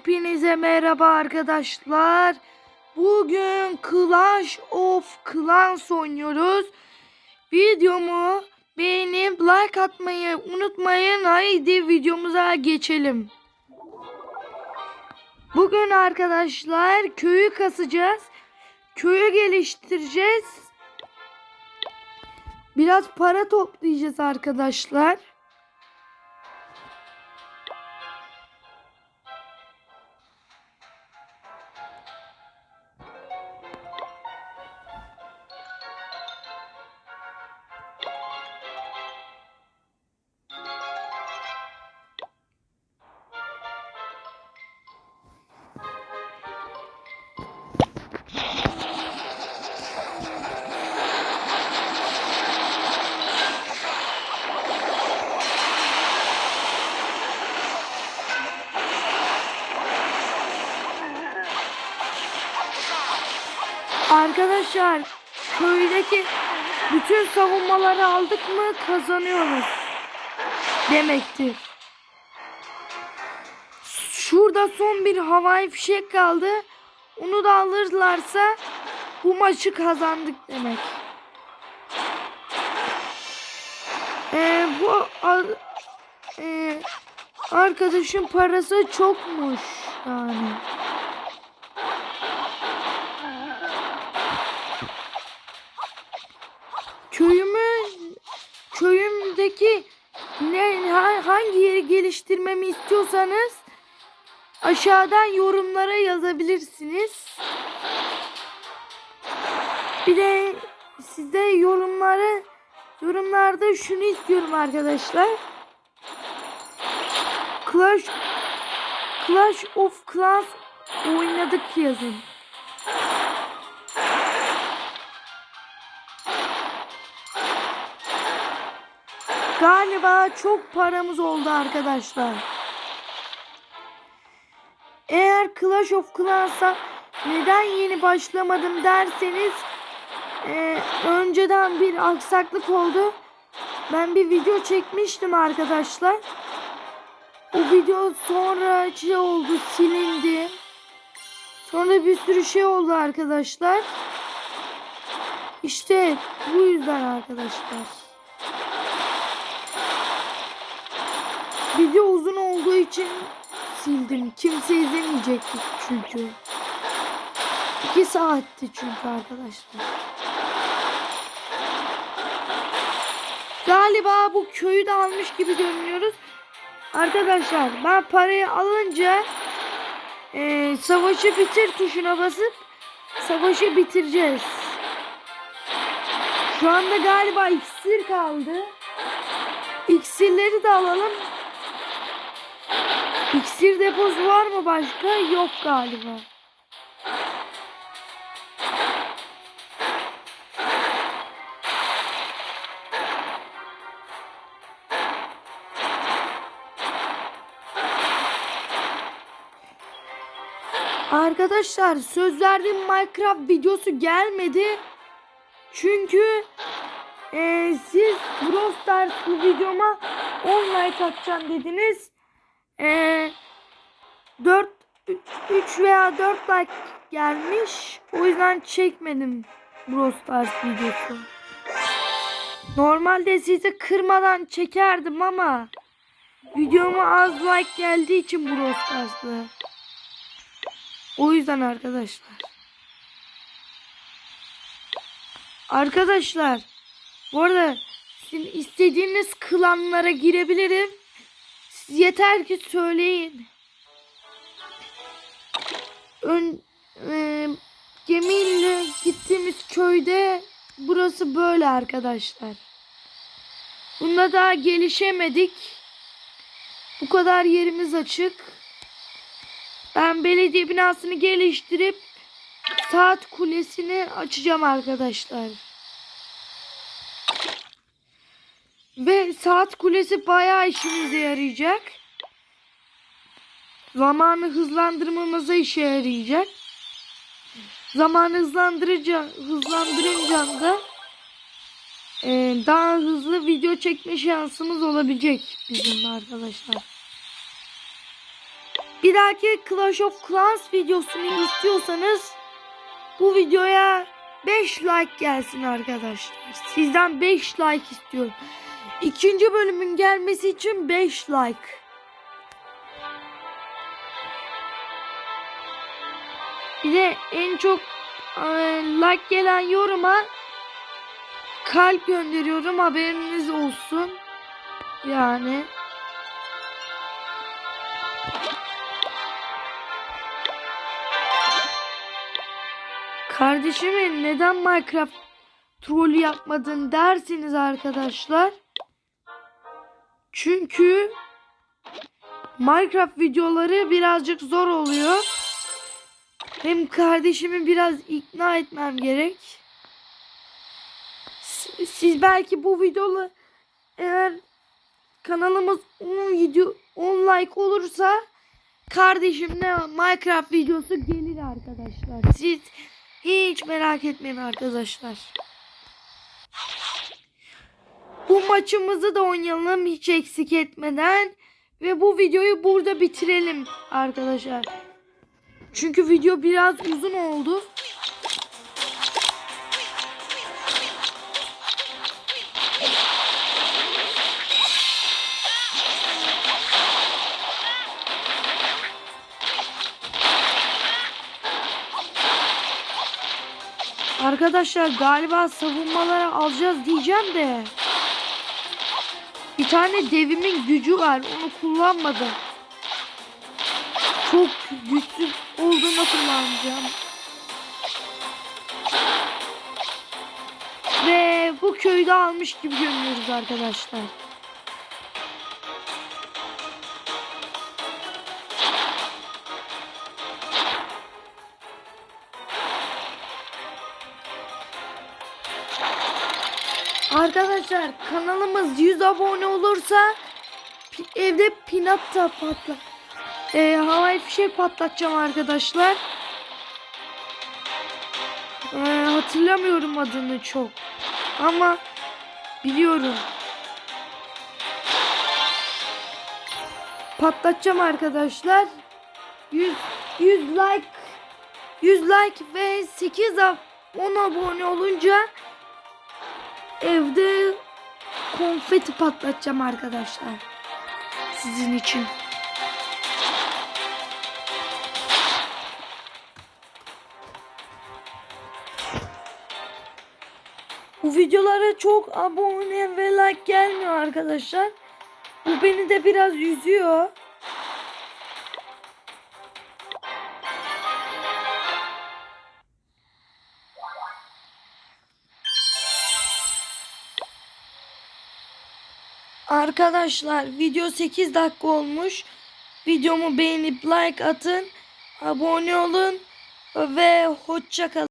Hepinize merhaba arkadaşlar. Bugün Clash of Clans oynuyoruz. Videomu beğenip like atmayı unutmayın. Haydi videomuza geçelim. Bugün arkadaşlar köyü kasacağız. Köyü geliştireceğiz. Biraz para toplayacağız arkadaşlar. Arkadaşlar köydeki bütün savunmaları aldık mı kazanıyoruz demektir. Şurada son bir havai fişek kaldı. Onu da alırlarsa bu maçı kazandık demek. Ee, bu ee, arkadaşın parası çokmuş aşağıdan yorumlara yazabilirsiniz. Bir de size yorumları yorumlarda şunu istiyorum arkadaşlar. Clash Clash of Clans oynadık yazın. Galiba çok paramız oldu arkadaşlar. Eğer Clash of Clans'a neden yeni başlamadım derseniz e, önceden bir aksaklık oldu. Ben bir video çekmiştim arkadaşlar. O video sonra şey oldu silindi. Sonra bir sürü şey oldu arkadaşlar. İşte bu yüzden arkadaşlar. Video uzun olduğu için sildim. Kimse izlemeyecekti çünkü. 2 saatti çünkü arkadaşlar. Galiba bu köyü de almış gibi görünüyoruz. Arkadaşlar ben parayı alınca e, savaşı bitir tuşuna basıp savaşı bitireceğiz. Şu anda galiba iksir kaldı. İksirleri de alalım. İksir deposu var mı başka? Yok galiba. Arkadaşlar söz verdiğim Minecraft videosu gelmedi. Çünkü e, siz Brawl Stars videoma 10 like atacağım dediniz. E, 4 3 veya 4 like gelmiş. O yüzden çekmedim Brawl Stars videosu. Normalde sizi kırmadan çekerdim ama videoma az like geldiği için Brawl Stars'lı. O yüzden arkadaşlar. Arkadaşlar bu arada sizin istediğiniz klanlara girebilirim. Yeter ki söyleyin. Ön, e, gemiyle gittiğimiz köyde burası böyle arkadaşlar. Bunda daha gelişemedik. Bu kadar yerimiz açık. Ben belediye binasını geliştirip saat kulesini açacağım arkadaşlar. Ve saat kulesi bayağı işimize yarayacak. Zamanı hızlandırmamıza işe yarayacak. Zamanı hızlandırınca, hızlandırınca da e, daha hızlı video çekme şansımız olabilecek bizim arkadaşlar. Bir dahaki Clash of Clans videosunu istiyorsanız bu videoya 5 like gelsin arkadaşlar. Sizden 5 like istiyorum. İkinci bölümün gelmesi için 5 like. Bir de en çok e, like gelen yoruma kalp gönderiyorum haberiniz olsun. Yani. Kardeşimin neden Minecraft trolü yapmadın dersiniz arkadaşlar. Çünkü Minecraft videoları birazcık zor oluyor. Hem kardeşimi biraz ikna etmem gerek. Siz belki bu videoları eğer kanalımız 10 video 10 like olursa kardeşimle Minecraft videosu gelir arkadaşlar. Siz hiç merak etmeyin arkadaşlar. Bu maçımızı da oynayalım hiç eksik etmeden ve bu videoyu burada bitirelim arkadaşlar. Çünkü video biraz uzun oldu. Arkadaşlar galiba savunmalara alacağız diyeceğim de. Tane devimin gücü var. Onu kullanmadım. Çok güçsüz olduğunda kullanacağım. Ve bu köyü de almış gibi görünüyoruz arkadaşlar. Arkadaşlar kanalımız 100 abone olursa evde pinatta patla. Ee, havai fişek patlatacağım arkadaşlar. Ee, hatırlamıyorum adını çok. Ama biliyorum. Patlatacağım arkadaşlar. 100 100 like 100 like ve 8 ab 10 abone olunca evde konfeti patlatacağım arkadaşlar. Sizin için. Bu videolara çok abone ve like gelmiyor arkadaşlar. Bu beni de biraz üzüyor. Arkadaşlar video 8 dakika olmuş. Videomu beğenip like atın. Abone olun ve hoşça kalın.